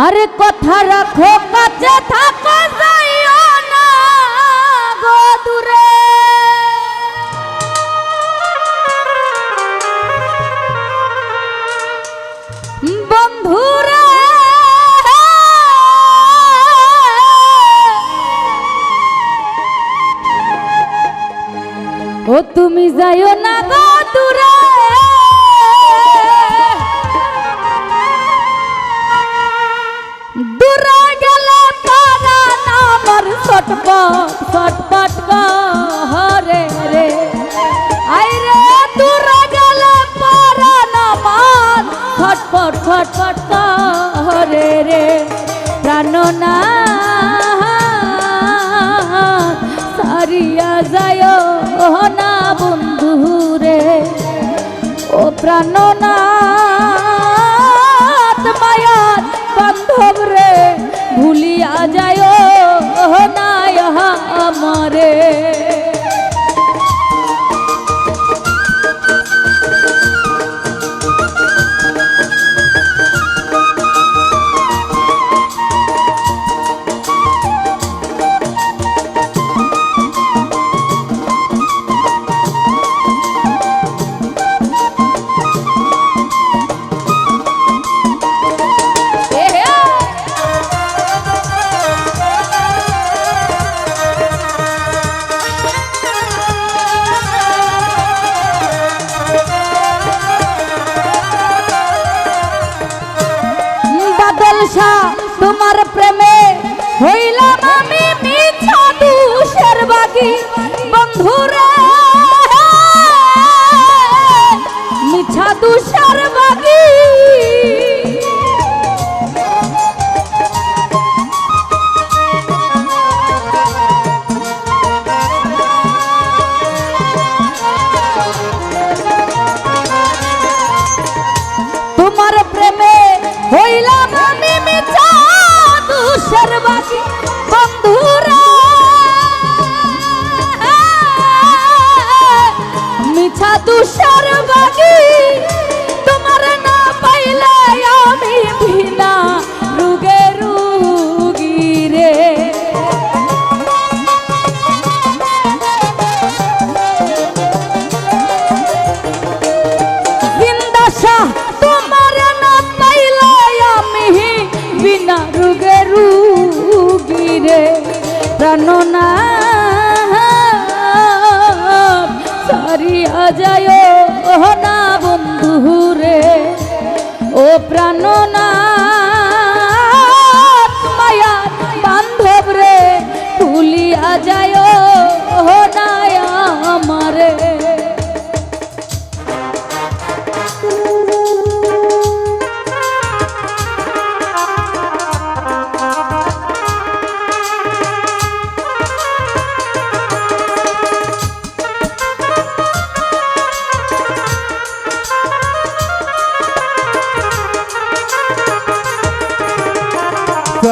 আরে কথা রাখো, কাছে থাকো যাইও না গো দূরে। বন্ধুরে, ও তুমি যাইও না গো রে। আই রে, দূরে গেলে পারা নামর ছটপট ছটপট হরে রে। প্রাণনা সারিয়া যায় না রে। ও প্রাণনাথ প্রাণনা সারিয়া যায়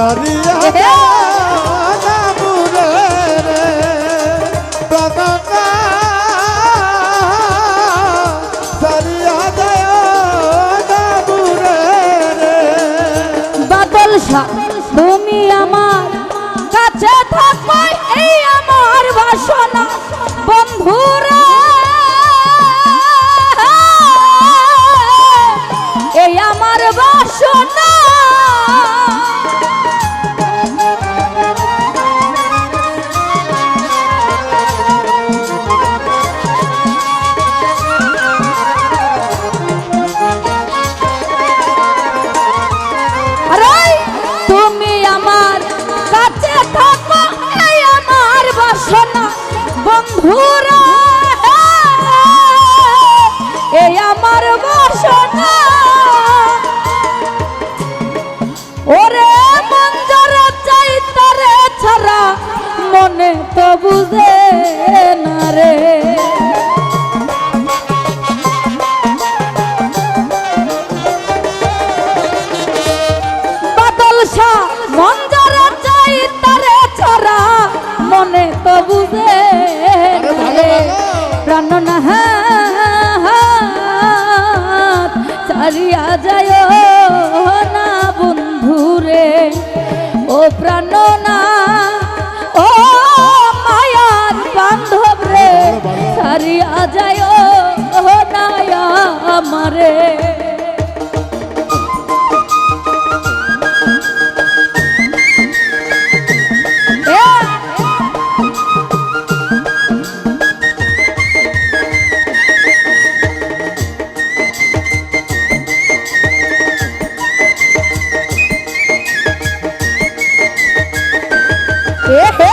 সারিয়া মনে তো বুঝে না রে। বাদল শাহ ছাড়া মনে তো বুঝে। প্রাণ না ছাড়িয়া যায় না বন্ধুরে। ও আমারে এ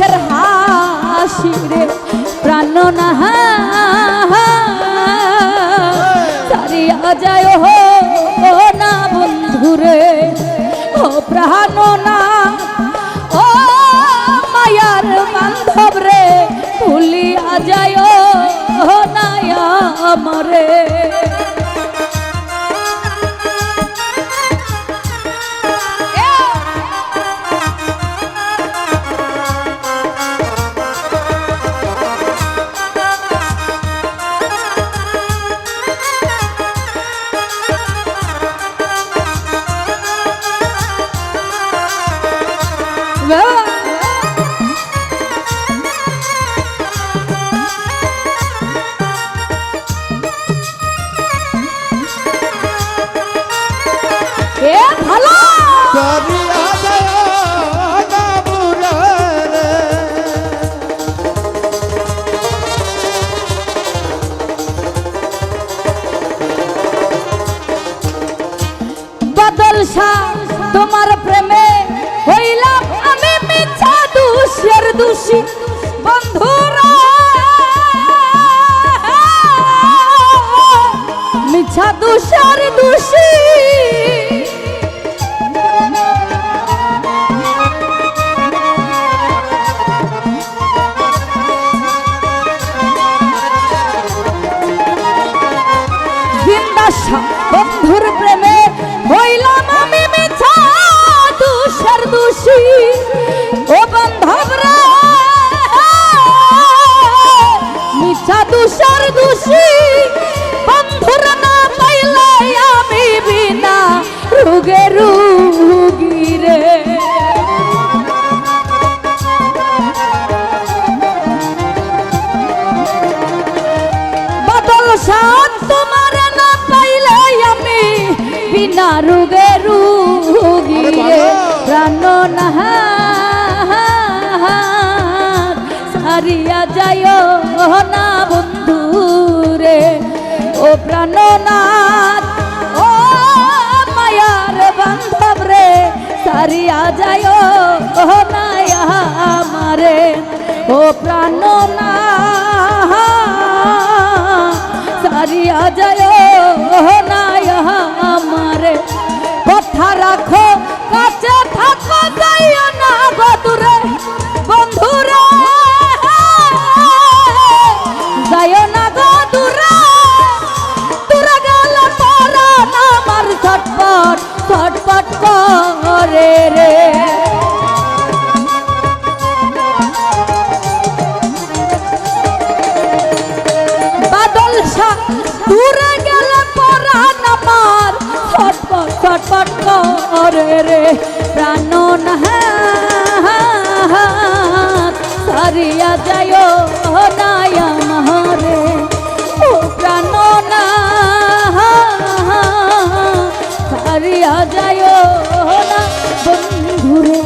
চন্দ্রমুখের হাসি রে, প্রাণ না সারিয়া যায় হো না বন্ধুরে ও প্রাণ না। ও মায়ার বান্ধব রে, ভুলিয়া যায় ও নায়া মরে বন্ধুর প্রেমে হইলাম আমি মিছা দুষের দোষী। ও বান্ধব রে মিছা দুষের দোষী। সারিয়া যায় না বন্ধু রে ও প্রাণনাথ, ও মায়ার বান্ধব রে সারিয়া যায় না আমারে। ও প্রাণনাথ, সারিয়া যায় না আমারে। কথা রাখো, কাছে থাকো, যাইও না বন্ধুরে করে রে। বাদল শাহ, দূরে গেল পরাণ আমার। ছটপট ছটপট করে রে। প্রাণ হারিয়া যায় না আমার যায় না বন্ধুরে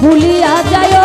ভুলিয়া যায়